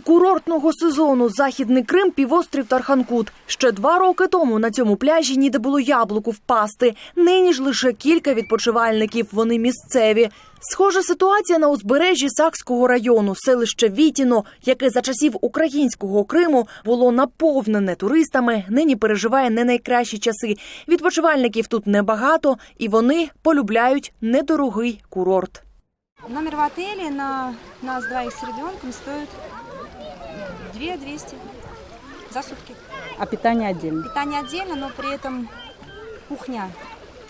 курортного сезону західний Крим, півострів Тарханкут. Ще два роки тому на цьому пляжі ніде було яблуку впасти. Нині ж лише кілька відпочивальників. Вони місцеві. Схожа ситуація на узбережжі Сакського району, селище Вітіно, яке за часів українського Криму було наповнене туристами. Нині переживає не найкращі часи. Відпочивальників тут небагато, і вони полюбляють недорогий курорт. Номер в отеле на нас двоих с ребенком стоит 2 200 за сутки. А питание отдельно. Питание отдельно, но при этом кухня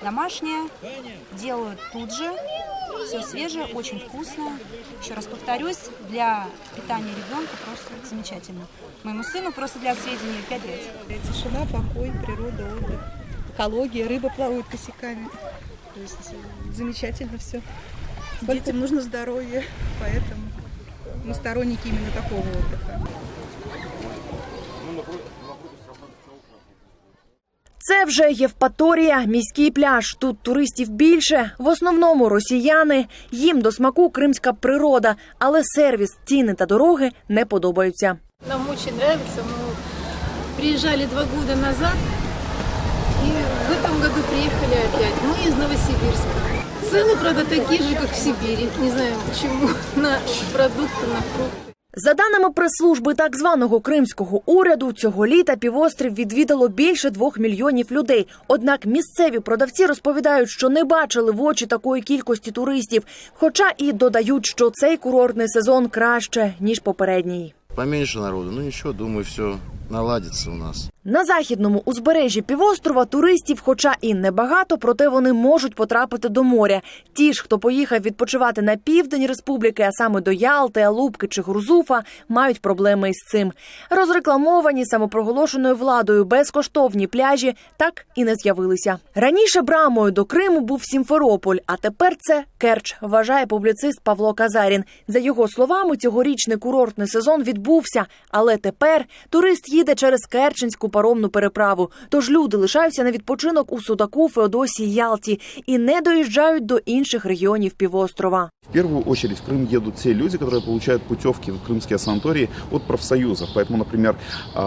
домашняя, делают тут же, все свежее, очень вкусное. Еще раз повторюсь, для питания ребенка просто замечательно. Моему сыну просто для сведения 5 лет. Тишина, покой, природа, отдых, экология, рыба плавают косяками. То есть э, замечательно все. Детям нужно здоровье, поэтому мы сторонники именно такого отдыха. Це вже Євпаторія, міський пляж. Тут туристів більше, в основному росіяни. Їм до смаку кримська природа, але сервіс, ціни та дороги не подобаються. Нам очень нравится. Мы приезжали два года назад и в этом году приехали опять. Мы из Новосибирска. Цены, правда, такие же, как в Сибири. Не знаю почему. На продукты, на фрукты. За даними прес-служби так званого кримського уряду, цього літа півострів відвідало більше двох мільйонів людей. Однак місцеві продавці розповідають, що не бачили в очі такої кількості туристів. Хоча і додають, що цей курортний сезон краще ніж попередній. Поменше народу, ну нічого, думаю, все наладится у нас. На західному узбережжі півострова туристів, хоча і небагато, проте вони можуть потрапити до моря. Ті ж, хто поїхав відпочивати на південь республіки, а саме до Ялти, Алубки чи Грузуфа, мають проблеми із цим. Розрекламовані самопроголошеною владою безкоштовні пляжі так і не з'явилися. Раніше брамою до Криму був Сімферополь, а тепер це Керч, вважає публіцист Павло Казарін. За його словами, цьогорічний курортний сезон відбувся, але тепер турист їде через Керченську паромну переправу. Тож люди лишаються на відпочинок у Судаку, Феодосії, Ялті і не доїжджають до інших регіонів півострова. В первую очередь в Крым едут те люди, которые получают путевки в крымские санатории от профсоюзов. Поэтому, например, э,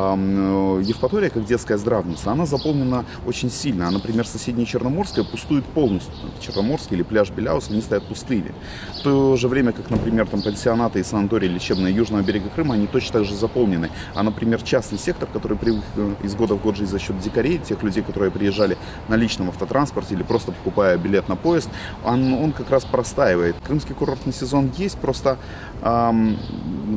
Евпатория, как детская здравница, она заполнена очень сильно. А, например, соседняя Черноморская пустует полностью. Черноморский или пляж Беляус, они стоят пустыми. В то же время, как, например, там пансионаты и санатории лечебные Южного берега Крыма, они точно так же заполнены. А, например, частный сектор, который привык э, из года в год жить за счет дикарей, тех людей, которые приезжали на личном автотранспорте или просто покупая билет на поезд, он, он как раз простаивает. Крымский курортный сезон есть, просто ам,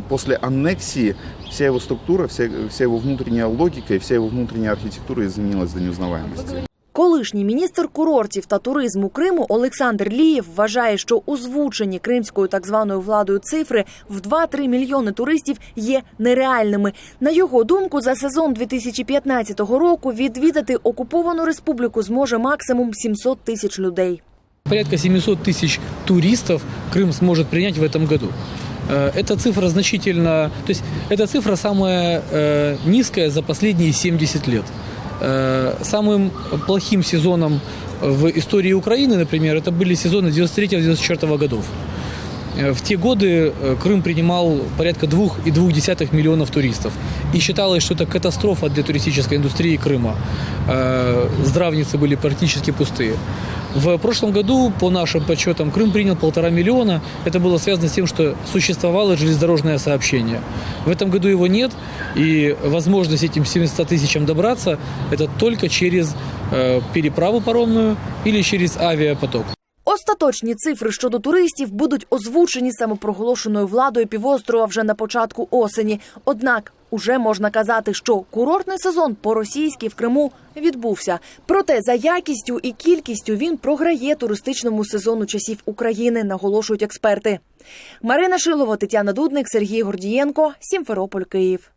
после аннексии вся его структура, вся, вся его внутренняя логика и вся его внутренняя архитектура изменилась до неузнаваемости. Колишній міністр курортів та туризму Криму Олександр Лієв вважає, що озвучені кримською так званою владою цифри в 2-3 мільйони туристів є нереальними. На його думку, за сезон 2015 року відвідати окуповану республіку зможе максимум 700 тисяч людей. Порядка 700 тысяч туристов Крым сможет принять в этом году. Э, Эта цифра значительно, то есть эта цифра самая э, низкая за последние 70 лет. Э, Самым плохим сезоном в истории Украины, например, это были сезоны 93-94 годов. Э, В те годы э, Крым принимал порядка 2,2 миллионов туристов. И считалось, что это катастрофа для туристической индустрии Крыма. Э, Здравницы были практически пустые. В прошлом году, по нашим подсчетам, Крым принял полтора миллиона. Это было связано с тем, что существовало железнодорожное сообщение. В этом году его нет, и возможность этим 700 тысячам добраться – это только через переправу паромную или через авиапоток. Остаточні цифри щодо туристів будуть озвучені самопроголошеною владою півострова вже на початку осені. Однак уже можна казати, що курортний сезон по-російськи в Криму відбувся. Проте за якістю і кількістю він програє туристичному сезону часів України, наголошують експерти. Марина Шилова, Тетяна Дудник, Сергій Гордієнко, Сімферополь, Київ.